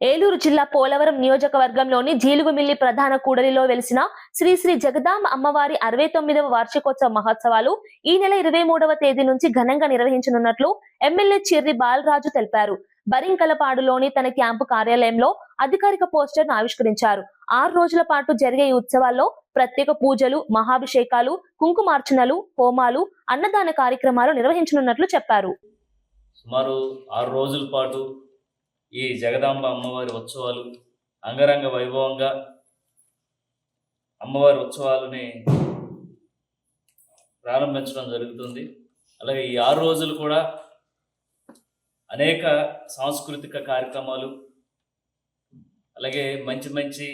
ఏలూరు జిల్లా పోలవరం నియోజకవర్గంలోని జీలుగుమిల్లి ప్రధాన కూడలిలో వెలిసిన శ్రీ శ్రీ జగదాంబ అమ్మవారి అరవై తొమ్మిదవ వార్షికోత్సవ మహోత్సవాలు ఈ నెల ఇరవై మూడవ తేదీ నుంచి ఘనంగా నిర్వహించనున్నట్లు ఎమ్మెల్యే చిర్రి బాలరాజు తెలిపారు. బరింకలపాడులోని తన క్యాంపు కార్యాలయంలో అధికారిక పోస్టర్ను ఆవిష్కరించారు. ఆరు రోజుల పాటు జరిగే ఈ ఉత్సవాల్లో ప్రత్యేక పూజలు మహాభిషేకాలు కుంకుమార్చనలు హోమాలు అన్నదాన కార్యక్రమాలు నిర్వహించనున్నట్లు చెప్పారు. సుమారు ఆరు రోజుల పాటు ఈ జగదాంబ అమ్మవారి ఉత్సవాలు అంగరంగ వైభవంగా అమ్మవారి ఉత్సవాలని ప్రారంభించడం జరుగుతుంది. అలాగే ఈ ఆరు రోజులు కూడా అనేక సాంస్కృతిక కార్యక్రమాలు అలాగే మంచి మంచి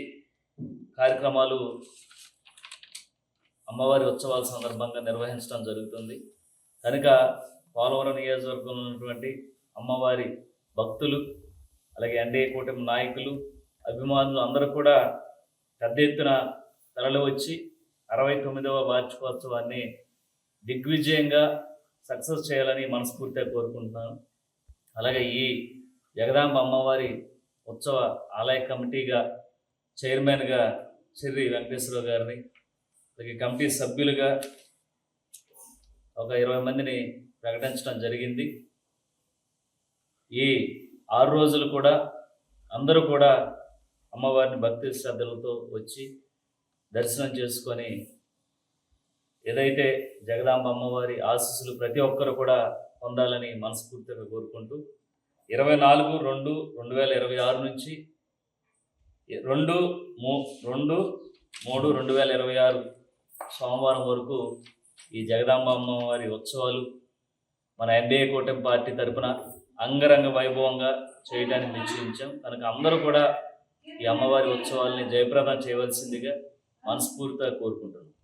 కార్యక్రమాలు అమ్మవారి ఉత్సవాల సందర్భంగా నిర్వహించడం జరుగుతుంది. కనుక పోలవరం నియోజకవర్గంలో ఉన్నటువంటి అమ్మవారి భక్తులు అలాగే ఎన్డీఏ కూటమి నాయకులు అభిమానులు అందరూ కూడా పెద్ద ఎత్తున తరలి వచ్చి అరవై తొమ్మిదవ వార్షికోత్సవాన్ని దిగ్విజయంగా సక్సెస్ చేయాలని మనస్ఫూర్తిగా కోరుకుంటున్నాను. అలాగే ఈ జగదాంబ అమ్మవారి ఉత్సవ ఆలయ కమిటీగా చైర్మన్గా శ్రీ వెంకటేశ్వరరావు గారిని అలాగే కమిటీ సభ్యులుగా ఒక ఇరవై మందిని ప్రకటించడం జరిగింది. ఈ ఆరు రోజులు కూడా అందరూ కూడా అమ్మవారిని భక్తి శ్రద్ధలతో వచ్చి దర్శనం చేసుకొని ఏదైతే జగదాంబ అమ్మవారి ఆశీస్సులు ప్రతి ఒక్కరు కూడా పొందాలని మనస్ఫూర్తిగా కోరుకుంటూ ఇరవై నాలుగు రెండు రెండు వేల ఇరవై ఆరు నుంచి రెండు మూ రెండు మూడు రెండు వేల ఇరవై ఆరు సోమవారం వరకు ఈ జగదాంబ అమ్మవారి ఉత్సవాలు మన ఎన్డీఏ కూటమి పార్టీ తరపున అంగరంగ వైభవంగా చేయడానికి నిశ్చయించాం. కనుక అందరూ కూడా ఈ అమ్మవారి ఉత్సవాల్ని జయప్రదం చేయవలసిందిగా మనస్ఫూర్తిగా కోరుకుంటున్నాం.